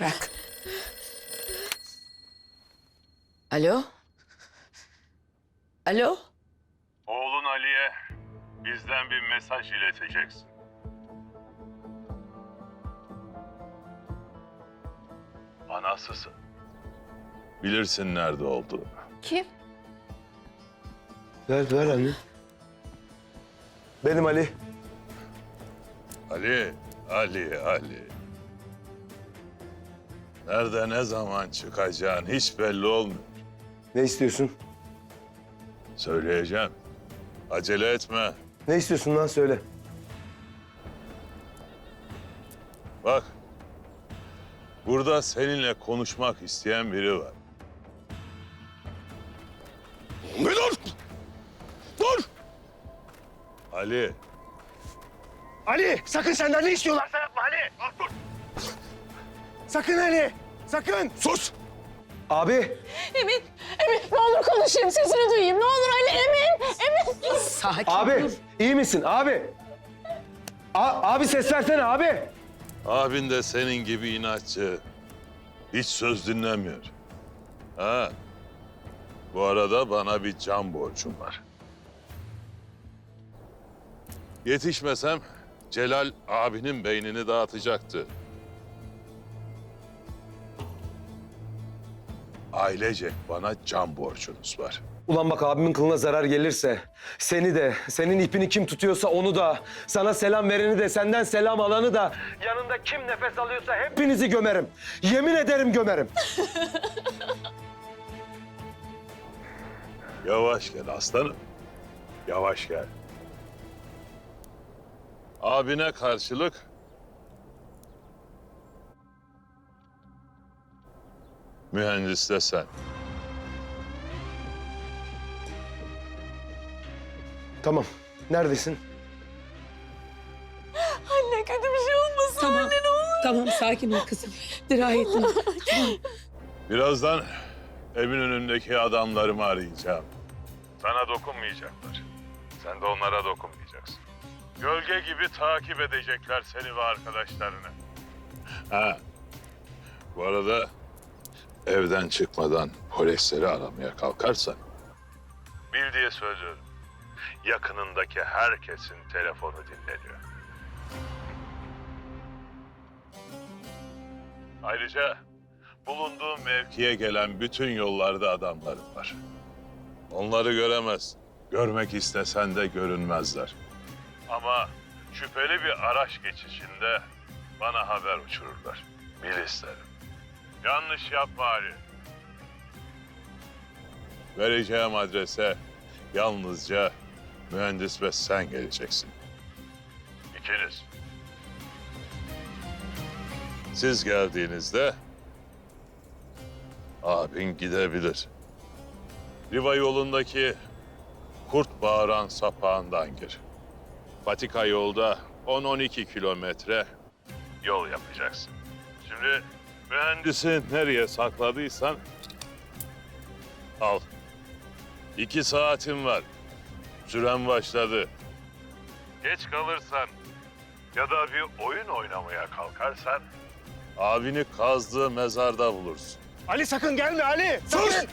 Bırak. Alo? Alo? Oğlun Ali'ye bizden bir mesaj ileteceksin. Anasısın. Bilirsin nerede olduğunu. Kim? Ver ver anne. Benim Ali. Ali, Ali, Ali. Nerede ne zaman çıkacağın hiç belli olmuyor. Ne istiyorsun? Söyleyeceğim. Acele etme. Ne istiyorsun lan söyle. Bak. Burada seninle konuşmak isteyen biri var. Dur! Dur! Ali, Ali sakın senden ne. Dur. Sakın Ali. Sakın. Sus. Abi. Emin, Emin ne olur konuşayım sesini duyayım. Ne olur Ali Emin, Emin. Sakin Abi. dur. iyi misin abi? A- abi ses versene abi. abin de senin gibi inatçı. Hiç söz dinlemiyor. Ha. Bu arada bana bir can borcum var. Yetişmesem Celal abinin beynini dağıtacaktı. Ailecek bana can borcunuz var. Ulan bak abimin kılına zarar gelirse seni de, senin ipini kim tutuyorsa onu da, sana selam vereni de, senden selam alanı da, yanında kim nefes alıyorsa hepinizi gömerim. Yemin ederim gömerim. Yavaş gel aslanım. Yavaş gel. Abine karşılık mühendis de sen. Tamam. Neredesin? Anne kötü bir şey olmasın Tamam. anne ne olur. Tamam sakin ol kızım. Dirayettin. Birazdan evin önündeki adamlarımı arayacağım. Sana dokunmayacaklar. Sen de onlara dokunmayacaksın. Gölge gibi takip edecekler seni ve arkadaşlarını. Ha. Bu arada evden çıkmadan polisleri aramaya kalkarsan bil diye söylüyorum. Yakınındaki herkesin telefonu dinleniyor. Ayrıca bulunduğum mevkiye gelen bütün yollarda adamlarım var. Onları göremez. Görmek istesen de görünmezler. Ama şüpheli bir araç geçişinde bana haber uçururlar. Bil isterim. Yanlış yapma Ali. Vereceğim adrese yalnızca mühendis ve sen geleceksin. İkiniz. Siz geldiğinizde abin gidebilir. Riva yolundaki kurt bağıran sapağından gir. Patika yolda 10-12 kilometre yol yapacaksın. Şimdi mühendisi nereye sakladıysan al. İki saatin var. Süren başladı. Geç kalırsan ya da bir oyun oynamaya kalkarsan abini kazdığı mezarda bulursun. Ali sakın gelme Ali. Sus!